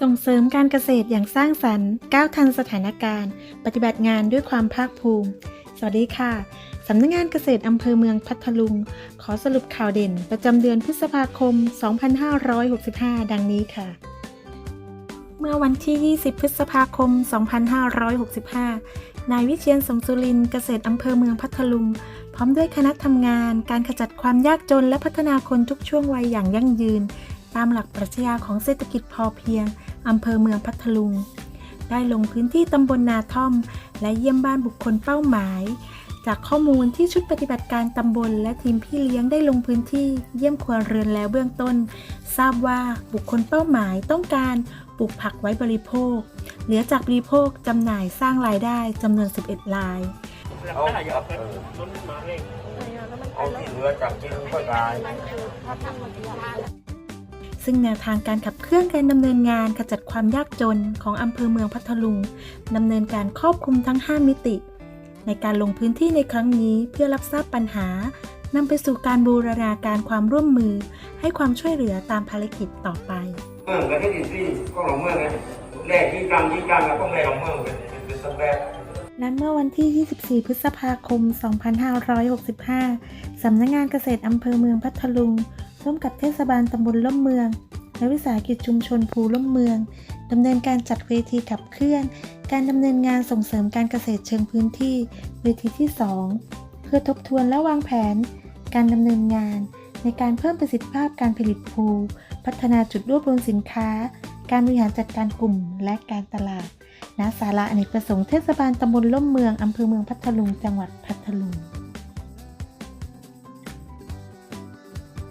ส่งเสริมการเกษตรอย่างสร้างสรรค์ก้าวทันสถานการณ์ ปฏิบัติงานด้วยความภาคภูมิ สวัสดีค่ะ สำนักงงานเกษตรอำเภอเมืองพัทลุง ขอสรุปข่าวเด่นประจำเดือนพฤษภาคม 2565 ดังนี้ค่ะ เมื่อวันที่ 20 พฤษภาคม 2565 นายวิเชียนสมสุรินทร์เกษตรอำเภอเมืองพัทลุง พร้อมด้วยคณะทำงาน การขจัดความยากจนและพัฒนาคนทุกช่วงวัยอย่างยั่งยืน ตามหลักปรัชญาของเศรษฐกิจพอเพียง อำเภอเมืองพัทลุง ได้ลงพื้นที่ตำบลนาท่อม และเยี่ยมบ้านบุคคลเป้าหมาย จากข้อมูลที่ชุดปฏิบัติการตำบล และทีมพี่เลี้ยงได้ลงพื้นที่เยี่ยมครัวเรือนแล้วเบื้องต้น ทราบว่าบุคคลเป้าหมายต้องการปลูกผักไว้บริโภค เหลือจากบริโภคจำหน่ายสร้างรายได้จำนวน 11ราย เอาเอาเออเอาที่เหลือจากกินก็ได้ ซึ่งแนวทางการขับเคลื่อนการดำเนินงานขจัดความยากจนของอำเภอเมืองพัทลุงดำเนินการครอบคลุมทั้ง 5 มิติ ในการลงพื้นที่ในครั้งนี้เพื่อรับทราบปัญหานำไปสู่การบูรณาการความร่วมมือ ให้ความช่วยเหลือตามภารกิจต่อไปเมืองกันที่ดีที่ก็หลงเมืองไงแรกที่กรรมที่กรรมแล้วก็ไม่หลงเมืองเป็นเป็นสักแรกและเมื่อวันที่ 24 พฤษภาคม 2565 สำนักงานเกษตรอำเภอเมืองพัทลุง ร่วมกับเทศบาลตำบลล่มเมือง และวิสาหกิจชุมชนภูล่มเมืองดำเนินการจัดเวทีขับเคลื่อน การดำเนินงานส่งเสริมการเกษตรเชิงพื้นที่ เวทีที่ 2 เพื่อทบทวนและวางแผน การดำเนินงาน ในการเพิ่มประสิทธิภาพการผลิตภูพัฒนาจุดรวบรวมสินค้า การบริหารจัดการกลุ่มและการตลาดณศาลาอเนกประสงค์เทศบาลตำบลล่มเมืองอำเภอเมืองพัทลุงจังหวัดพัทลุง